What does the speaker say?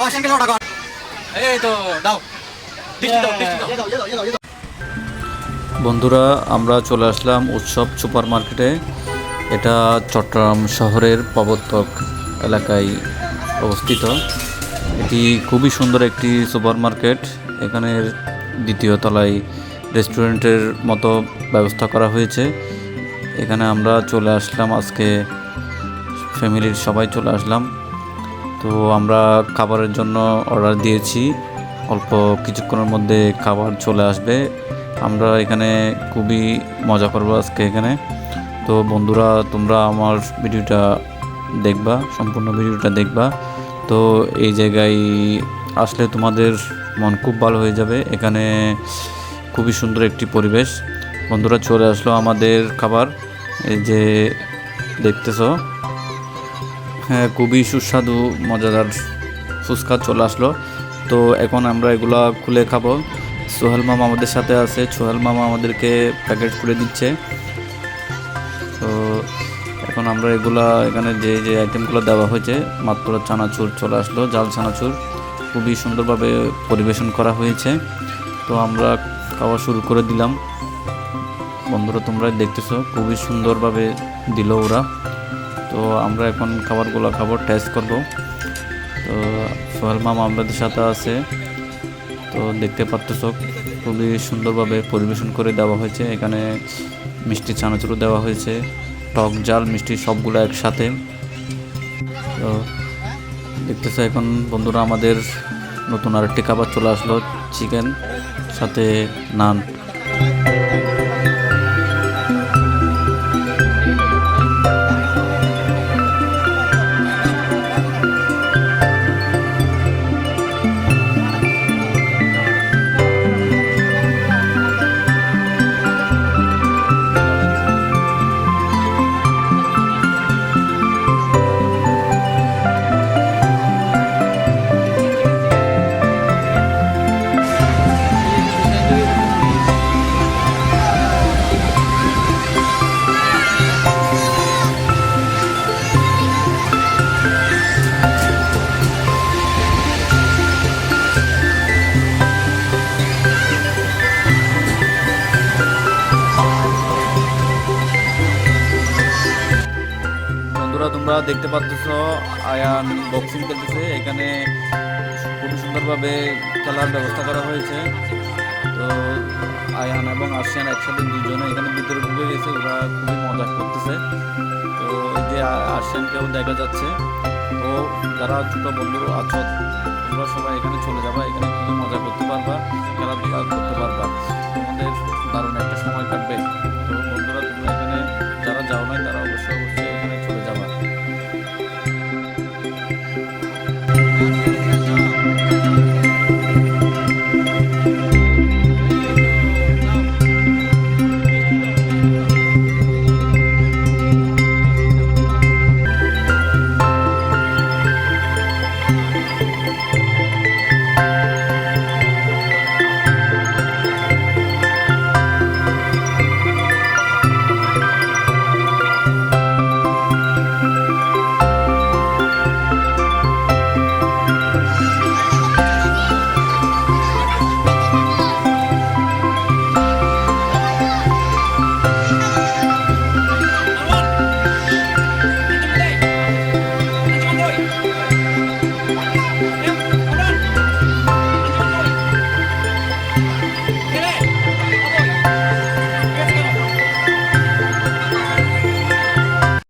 ওটা কর এই তো দাও। বন্ধুরা আমরা চলে আসলাম উৎসব সুপার মার্কেটে এটা চট্টগ্রাম শহরের প্রবর্তক এলাকায় অবস্থিত। এটি খুবই সুন্দর একটি সুপার মার্কেট এখানের দ্বিতীয় তলায় রেস্টুরেন্টের মতো ব্যবস্থা করা হয়েছে। এখানে আমরা চলে আসলাম আজকে। ফ্যামিলির সবাই চলে আসলাম। তো আমরা খাবারের জন্য অর্ডার দিয়েছি। অল্প কিছুক্ষণের মধ্যে খাবার চলে আসবে। আমরা এখানে খুবই মজা করব আজকে এখানে। তো বন্ধুরা, তোমরা আমার ভিডিওটা দেখবা, সম্পূর্ণ ভিডিওটা দেখবা। তো এই জায়গায় আসলে তোমাদের মন খুব ভালো হয়ে যাবে। এখানে খুবই সুন্দর একটি পরিবেশ। বন্ধুরা, চলে আসলো আমাদের খাবার। এই যে দেখতেছো খুবই সুস্বাদু, মজাদার ফুচকা চলে আসলো। তো এখন আমরা এগুলা খুলে খাব। সোহেল মামা আমাদের সাথে আছে। সোহেল মামা আমাদেরকে প্যাকেট খুলে দিচ্ছে। তো এখন আমরা এগুলা এখানে যে যে আইটেমগুলো দেওয়া হয়েছে, মাত্র চানাচুর চলে আসলো, জাল চানাচুর। খুবই সুন্দরভাবে পরিবেশন করা হয়েছে। তো আমরা খাওয়া শুরু করে দিলাম। বন্ধুরা তোমরা দেখতেছো, খুবই সুন্দরভাবে দিল ওরা। তো আমরা এখন খাবারগুলো খাব টেস্ট করব। তো সোহেল মামা আমাদের সাথে আছে। তো দেখতে পাচ্ছ খুবই সুন্দরভাবে পরিবেশন করে দেওয়া হয়েছে। এখানে মিষ্টি চানাচুরও দেওয়া হয়েছে। টক জাল, মিষ্টি সবগুলো একসাথে। তো দেখতেছো এখন বন্ধুরা আমাদের নতুন আরেকটি খাবার চলে আসলো, চিকেন, সাথে নান। বন্ধুরা, তোমরা দেখতে পাচ্ছ, আয়ান বক্সিং খেলতেছে। এখানে খুবই সুন্দরভাবে খেলার ব্যবস্থা করা হয়েছে। তো আয়ান এবং আসিয়ান একসাথে দুজনে এখানে ভিতরে ঢুকে গেছে, ওরা খুবই মজা করতেছে। তো এই যে আসিয়ানকেও দেখা যাচ্ছে তো যারা ছোট বন্ধু আছো, তোমরা সবাই এখানে চলে যাবা, এখানে খুবই মজা করতে পারবা, খেলাধুলা করতে পারবা। তোমাদের দারুণ